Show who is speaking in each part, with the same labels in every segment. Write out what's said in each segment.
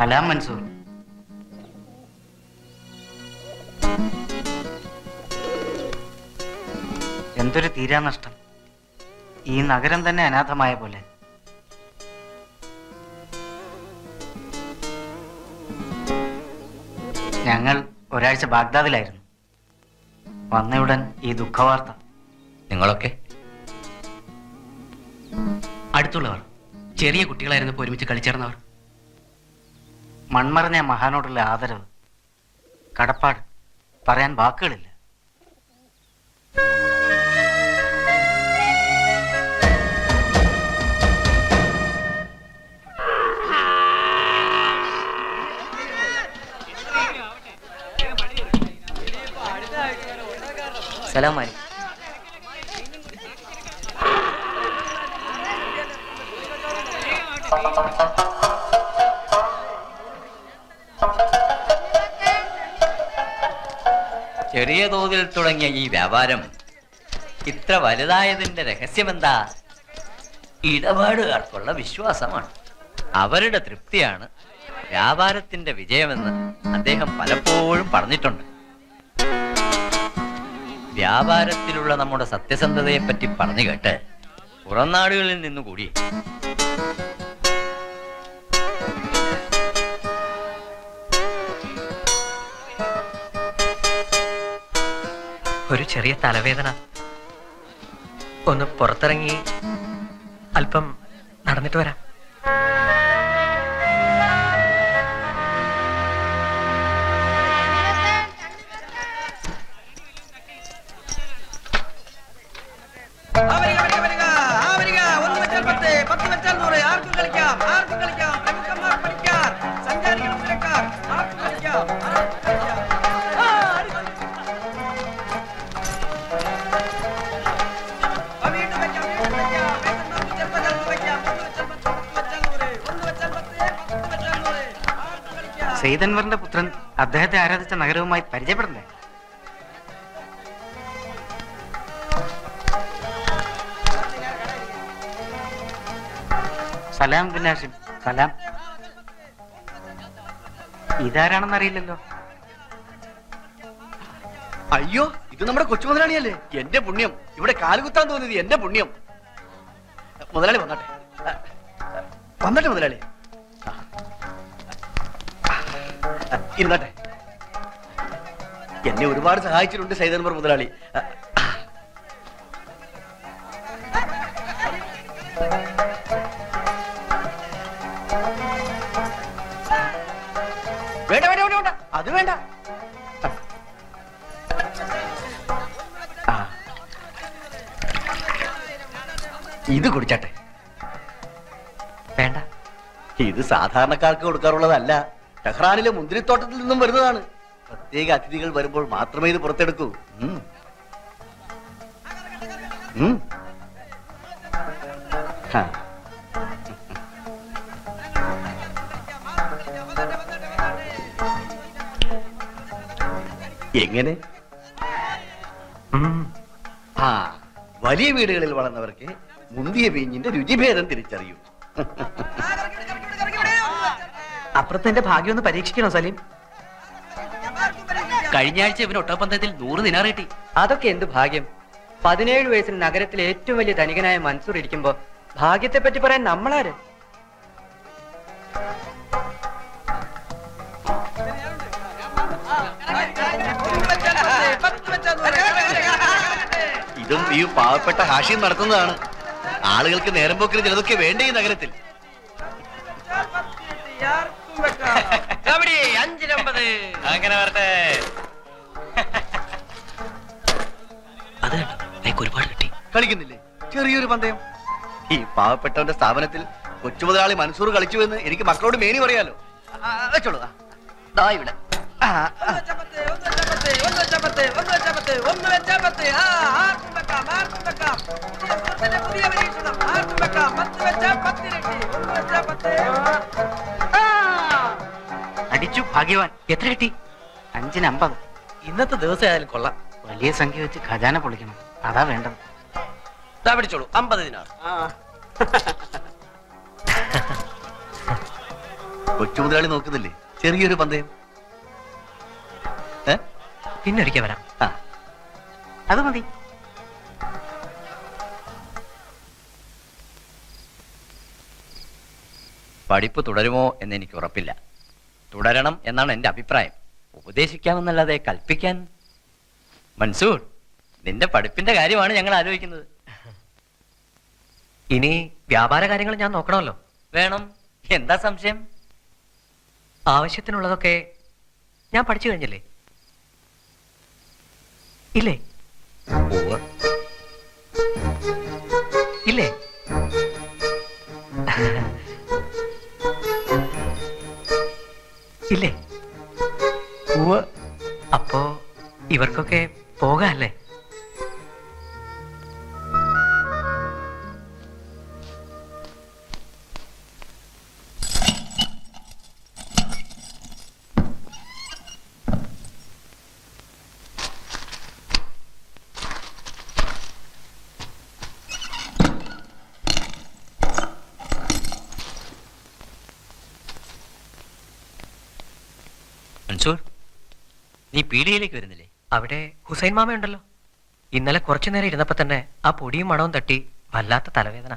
Speaker 1: സലാം മൻസൂർ. എന്തൊരു തീരാനഷ്ടം ഈ നഗരം തന്നെ അനാഥമായ പോലെ. ഞങ്ങൾ ഒരാഴ്ച ബാഗ്ദാദിലായിരുന്നു. വന്നയുടൻ ഈ ദുഃഖവാർത്ത.
Speaker 2: നിങ്ങളൊക്കെ?
Speaker 3: അടുത്തുള്ളവർ. ചെറിയ കുട്ടികളായിരുന്നപ്പോൾ ഒരുമിച്ച് കളിച്ചേർന്നവർ.
Speaker 1: മൺമറഞ്ഞ മഹാനോടുള്ള ആദരവ്. കടപ്പാട്. പറയാൻ വാക്കുകളില്ല.
Speaker 2: സലാം മാലി ചെറിയ തോതിൽ തുടങ്ങിയ ഈ വ്യാപാരം ഇത്ര വലുതായതിന്റെ രഹസ്യം എന്താ ഇടപാടുകാർക്കുള്ള വിശ്വാസമാണ്. അവരുടെ തൃപ്തിയാണ് വ്യാപാരത്തിന്റെ വിജയമെന്ന് അദ്ദേഹം പലപ്പോഴും പറഞ്ഞിട്ടുണ്ട്. വ്യാപാരത്തിലുള്ള നമ്മുടെ സത്യസന്ധതയെ പറ്റി പറഞ്ഞു കേട്ട് പുറം നാടുകളിൽ നിന്നുകൂടി
Speaker 4: ഒരു ചെറിയ തലവേദന. ഒന്ന് പുറത്തിറങ്ങി അല്പം നടന്നിട്ട് വരാം.
Speaker 5: ആർക്കും കളിക്കാം, ആർക്കും കളിക്കാം.
Speaker 1: സെയ്തൻവറിന്റെ പുത്രൻ അദ്ദേഹത്തെ ആരാധിച്ച നഗരവുമായി പരിചയപ്പെടണ്ടേ? സലാം ബിൻ ഹാഷിം സലാം. ഇതാരാണെന്നറിയില്ലല്ലോ.
Speaker 6: അയ്യോ ഇത് നമ്മുടെ കൊച്ചു മുതലാളിയല്ലേ? എന്റെ പുണ്യം. ഇവിടെ കാലുകുത്താൻ തോന്നിയത് എന്റെ പുണ്യം. മുതലാളി വന്നട്ടെ. വന്നട്ടെ മുതലാളി. ഇരുന്നട്ടെ. എന്നെ ഒരുപാട് സഹായിച്ചിട്ടുണ്ട് സൈതൻബർ മുതലാളി. വേണ്ട വേണ്ട വേണ്ട വേണ്ട. അത് വേണ്ട. ഇത് കുടിച്ചാട്ടെ.
Speaker 4: വേണ്ട.
Speaker 6: ഇത് സാധാരണക്കാർക്ക് കൊടുക്കാറുള്ളതല്ല. ടെഹ്റാനിലെ മുന്തിരിത്തോട്ടത്തിൽ നിന്നും വരുന്നതാണ്. പ്രത്യേക അതിഥികൾ വരുമ്പോൾ മാത്രമേ ഇത് പുറത്തെടുക്കൂ. എങ്ങനെ? ആ വലിയ വീടുകളിൽ വളർന്നവർക്ക് മുന്തിയ വീഞ്ഞിന്റെ രുചിഭേദം തിരിച്ചറിയൂ.
Speaker 4: അപ്പുറത്തെ ഭാഗ്യം ഒന്ന് പരീക്ഷിക്കണോ സലീം?
Speaker 3: കഴിഞ്ഞ ആഴ്ച ഇവന് ഒട്ടപ്പന്തയത്തിൽ നൂറ് ദിനാർ കിട്ടി.
Speaker 4: അതൊക്കെ എന്ത് ഭാഗ്യം? പതിനേഴ് വയസ്സിൽ നഗരത്തിലെ ഏറ്റവും വലിയ ധനികനായ മൻസൂർ ഇരിക്കുമ്പോ ഭാഗ്യത്തെ പറ്റി പറയാൻ നമ്മളാര്.
Speaker 6: ഇതും ഈ പാവപ്പെട്ട ഹാഷിയും നടത്തുന്നതാണ്. ആളുകൾക്ക് നേരം പോക്കിന് ചിലതൊക്കെ വേണ്ടേ ഈ നഗരത്തിൽ?
Speaker 5: ആർക്കും വെക്കാം
Speaker 3: അഞ്ചിനമ്പത്
Speaker 2: അങ്ങനെ വരട്ടെ.
Speaker 3: അത് കണ്ടോ? എനിക്ക് ഒരുപാട് കിട്ടി.
Speaker 6: കളിക്കുന്നില്ലേ? ചെറിയൊരു പന്തയം. ഈ പാവപ്പെട്ടവന്റെ സ്ഥാപനത്തിൽ കൊച്ചു മുതലാളി മൻസൂർ കളിച്ചു എന്ന് എനിക്ക് മക്കളോട് മേനി പറയാലോ. ആ, വെച്ചോളൂ ദാ ഇവിടെ.
Speaker 5: പുതിയ പരീക്ഷണം. പത്ത് പത്തിരട്ടി. ഒന്ന് പത്ത്.
Speaker 1: അടിച്ചു ഭാഗ്യവാൻ.
Speaker 3: എത്ര കിട്ടി?
Speaker 1: അഞ്ചിന് അമ്പത്.
Speaker 4: ഇന്നത്തെ ദിവസം ആയാലും കൊള്ളാം.
Speaker 1: വലിയ സംഖ്യ വെച്ച് ഖജാന പൊളിക്കണം. അതാ വേണ്ടത്.
Speaker 5: ഇതാ പിടിച്ചോളൂ അമ്പത് ദിനാർ.
Speaker 6: കൊച്ചു മുതലാളി നോക്കുന്നില്ലേ? ചെറിയൊരു പന്തയം?
Speaker 3: പിന്നെ ഒരിക്കൽ വരാം.
Speaker 6: ആ.
Speaker 1: അത് മതി.
Speaker 2: പഠിപ്പ് തുടരുമോ എന്ന് എനിക്ക് ഉറപ്പില്ല. തുടരണം എന്നാണ് എന്റെ അഭിപ്രായം. ഉപദേശിക്കാമെന്നല്ലാതെ കൽപ്പിക്കാൻ? മൻസൂർ നിന്റെ പഠിപ്പിന്റെ കാര്യമാണ് ഞങ്ങൾ ആലോചിക്കുന്നത്.
Speaker 3: ഇനി വ്യാപാര കാര്യങ്ങൾ ഞാൻ നോക്കണമല്ലോ.
Speaker 2: വേണം. എന്താ സംശയം?
Speaker 3: ആവശ്യത്തിനുള്ളതൊക്കെ ഞാൻ പഠിച്ചു കഴിഞ്ഞല്ലേ? ഇല്ലേ? ഇല്ലേ? ഇല്ലേ. അപ്പോ ഇവർക്കൊക്കെ പോകാല്ലേ
Speaker 2: നീ പീടികയിലേക്ക് വരുന്നില്ലേ?
Speaker 3: അവിടെ ഹുസൈൻ മാമയുണ്ടല്ലോ. ഇന്നലെ കുറച്ചു നേരം ഇരുന്നപ്പോ തന്നെ ആ പൊടിയും മണവും തട്ടി വല്ലാത്ത തലവേദന.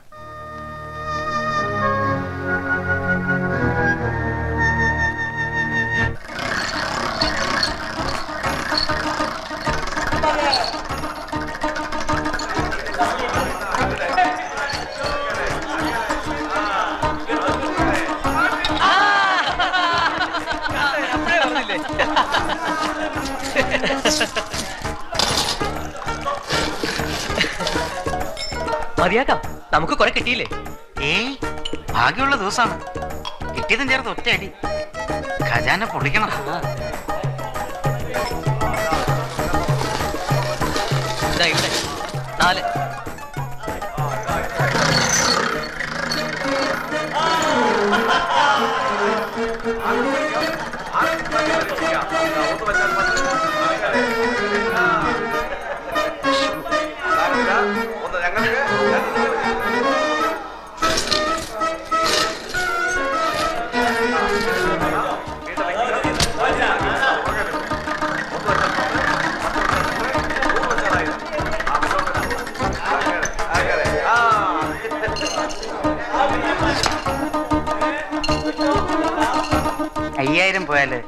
Speaker 3: മതിയാക്കാം. നമുക്ക് കുറെ കിട്ടിയില്ലേ?
Speaker 1: ഏ ഭാഗ്യമുള്ള ദിവസമാണ് കിട്ടിയതും ചേർത്ത് ഒറ്റ അടി. ഖജാന പൊളിക്കണം.
Speaker 3: ഇതാ ഇവിടെ. നാല്.
Speaker 1: 那你样 അയ്യായിരം പോയാൽ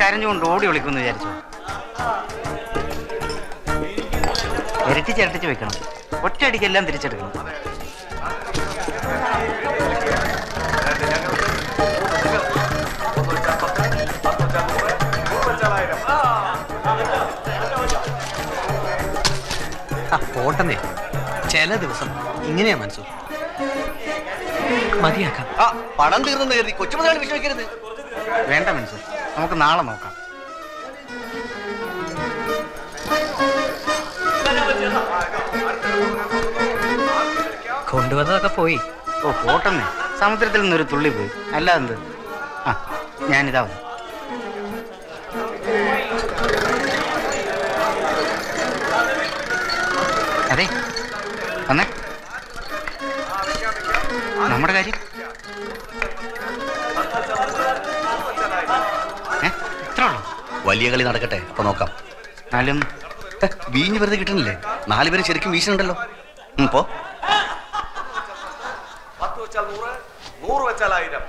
Speaker 1: കരഞ്ഞുകൊണ്ട് ഓടി വിളിക്കുമെന്ന് വിചാരിച്ചു? ഇരട്ടി ചിരട്ടിച്ച് വെക്കണം. ഒറ്റയടിക്കെല്ലാം തിരിച്ചെടുക്കണം.
Speaker 3: പോട്ടെന്നേ. ചില ദിവസം ഇങ്ങനെയാ മനസ്സു. മതിയാക്കാം.
Speaker 6: ആ പണം തീർന്നെന്ന് കരുതി കൊച്ചു മുതലാളി വിഷമിക്കരുത്.
Speaker 1: വേണ്ട മനസ്സ് നമുക്ക് നാളെ നോക്കാം.
Speaker 3: കൊണ്ടുവന്നതൊക്കെ പോയി.
Speaker 1: ഓ പോട്ടെന്നേ. സമുദ്രത്തിൽ നിന്നൊരു തുള്ളി പോയി. അല്ലാതെന്ത്? ആ ഞാനിതാ വന്നു. അതെ വന്നേ. നമ്മുടെ കാര്യം?
Speaker 6: വലിയ കളി നടക്കട്ടെ. അപ്പൊ നോക്കാം.
Speaker 1: എന്നാലും
Speaker 6: വീഞ്ഞു വെറുതെ കിട്ടണില്ലേ നാല് പേര് ശരിക്കും വീശുന്നുണ്ടല്ലോ. ഇപ്പോ
Speaker 7: പത്ത് വെച്ചാൽ നൂറ് നൂറ് വെച്ചാൽ ആയിരം.